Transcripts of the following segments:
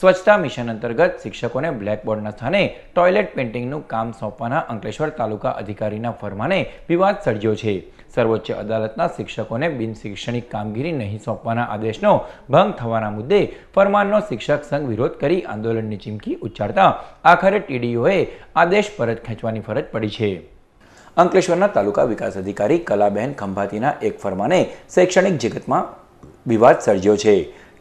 સ્વચ્છતા મિશન અંતર્ગત શિક્ષકોને બ્લેકબોર્ડના સ્થાને ટોયલેટ પેઇન્ટિંગનું કામ સોંપવાના અંકલેશ્વર તાલુકા અધિકારીના ફરમાને વિવાદ સર્જ્યો છે. સર્વોચ્ચ અદાલતના શિક્ષકોને બિન શૈક્ષણિક કામગીરી નહીં સોંપવાના આદેશનો ભંગ થવાના મુદ્દે ફરમાનનો શિક્ષક સંઘ વિરોધ કરી આંદોલનની ચીમકી ઉચ્ચારતા આખરે ટીડીઓએ આદેશ પરત ખેંચવાની ફરજ પડી છે. અંકલેશ્વરના તાલુકા વિકાસ અધિકારી કલાબહેન ખંભાતીના એક ફરમાને શૈક્ષણિક જગતમાં વિવાદ સર્જ્યો છે.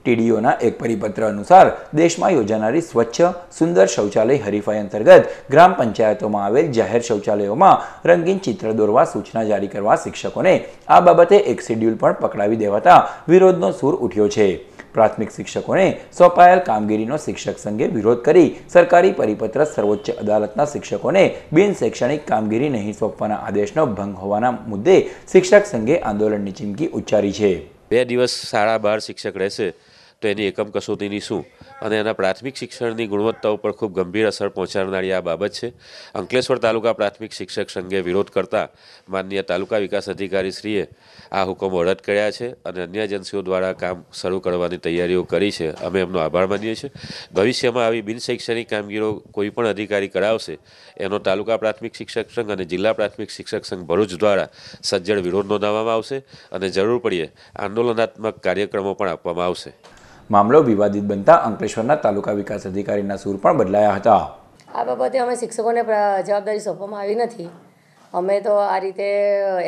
ટીડીઓના એક પરિપત્ર અનુસાર દેશમાં યોજાનારી સ્વચ્છ, સુંદર શૌચાલય હરીફાઈ અંતર્ગત ગ્રામ પંચાયતોમાં આવેલ જાહેર શૌચાલયોમાં રંગીન ચિત્ર દોરવા સૂચના જારી કરવા શિક્ષકોને આ બાબતે એક શેડ્યુલ પણ પકડાવી દેવાતા વિરોધનો સૂર ઉઠ્યો છે. પ્રાથમિક શિક્ષકોને સોંપાયેલ કામગીરીનો શિક્ષક સંઘે વિરોધ કરી સરકારી પરિપત્ર સર્વોચ્ચ અદાલતના શિક્ષકોને બિન શૈક્ષણિક કામગીરી નહીં સોંપવાના આદેશનો ભંગ હોવાના મુદ્દે શિક્ષક સંઘે આંદોલનની ચીમકી ઉચ્ચારી છે. બે દિવસ શાળા બહાર શિક્ષક રહેશે. તો એની એકમ કસોટીની શું? અને એના પ્રાથમિક શિક્ષણની ગુણવત્તા ઉપર ખૂબ ગંભીર અસર પહોંચાડનારી આ બાબત છે. અંકલેશ્વર તાલુકા પ્રાથમિક શિક્ષક સંઘે વિરોધ કરતા માનનીય તાલુકા વિકાસ અધિકારી શ્રીએ આ હુકમો રદ કર્યા છે અને અન્ય એજન્સીઓ દ્વારા કામ શરૂ કરવાની તૈયારીઓ કરી છે. અમે એમનો આભાર માનીએ છીએ. ભવિષ્યમાં આવી બિન શૈક્ષણિક કામગીરીઓ કોઈ પણ અધિકારી કરાવશે, એનો તાલુકા પ્રાથમિક શિક્ષક સંઘ અને જિલ્લા પ્રાથમિક શિક્ષક સંઘ ભરૂચ દ્વારા સજ્જડ વિરોધ નોંધાવવામાં આવશે અને જરૂર પડીએ આંદોલનાત્મક કાર્યક્રમો પણ આપવામાં આવશે. મામલો વિવાદિત બનતા અંકલેશ્વરના તાલુકા વિકાસ અધિકારીના સૂર પણ બદલાયા હતા. આ બાબતે અમે શિક્ષકોને જવાબદારી સોંપવામાં આવી નથી. અમે તો આ રીતે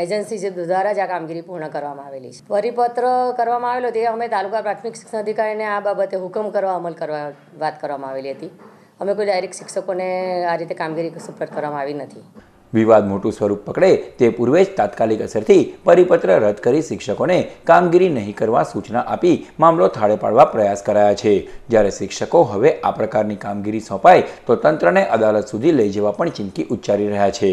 એજન્સી જે દ્વારા જ આ કામગીરી પૂર્ણ કરવામાં આવેલી છે. પરિપત્ર કરવામાં આવેલો તે અમે તાલુકા પ્રાથમિક શિક્ષણ અધિકારીને આ બાબતે હુકમ કરવા, અમલ કરવા, વાત કરવામાં આવેલી હતી. અમે કોઈ ડાયરેક્ટ શિક્ષકોને આ રીતે કામગીરી સુપ્રત કરવામાં આવી નથી. વિવાદ મોટું સ્વરૂપ પકડે તે પૂર્વે જ તાત્કાલિક અસરથી પરિપત્ર રદ કરી શિક્ષકોને કામગીરી નહીં કરવા સૂચના આપી મામલો થાળે પાડવા પ્રયાસ કરાયા છે. જ્યારે શિક્ષકો હવે આ પ્રકારની કામગીરી સોંપાય, તો તંત્રને અદાલત સુધી લઈ જવા પણ ચીમકી ઉચ્ચારી રહ્યા છે.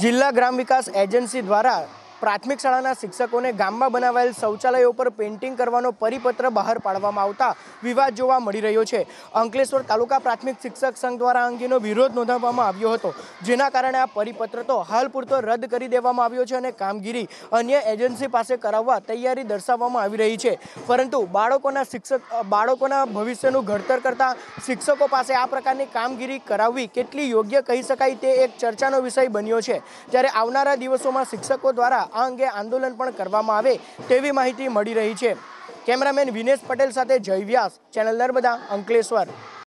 જિલ્લા ગ્રામ વિકાસ એજન્સી દ્વારા પ્રાથમિક શાળાના શિક્ષકોને ગામમાં બનાવાયેલ શૌચાલયો પર પેઇન્ટિંગ કરવાનો પરિપત્ર બહાર પાડવામાં આવતા વિવાદ જોવા મળી રહ્યો છે. અંકલેશ્વર તાલુકા પ્રાથમિક શિક્ષક સંઘ દ્વારા અંગેનો વિરોધ નોંધાવવામાં આવ્યો હતો. જેના કારણે આ પરિપત્ર તો હાલ પૂરતો રદ કરી દેવામાં આવ્યો છે અને કામગીરી અન્ય એજન્સી પાસે કરાવવા તૈયારી દર્શાવવામાં આવી રહી છે. પરંતુ બાળકોના શિક્ષક બાળકોના ભવિષ્યનું ઘડતર કરતા શિક્ષકો પાસે આ પ્રકારની કામગીરી કરાવવી કેટલી યોગ્ય કહી શકાય તે એક ચર્ચાનો વિષય બન્યો છે. ત્યારે આવનારા દિવસોમાં શિક્ષકો દ્વારા આ અંગે આંદોલન પણ કરવામાં આવે તેવી માહિતી મળી રહી છે. કેમેરામેન વિનેશ પટેલ સાથે જય વ્યાસ, ચેનલ નર્મદા, અંકલેશ્વર.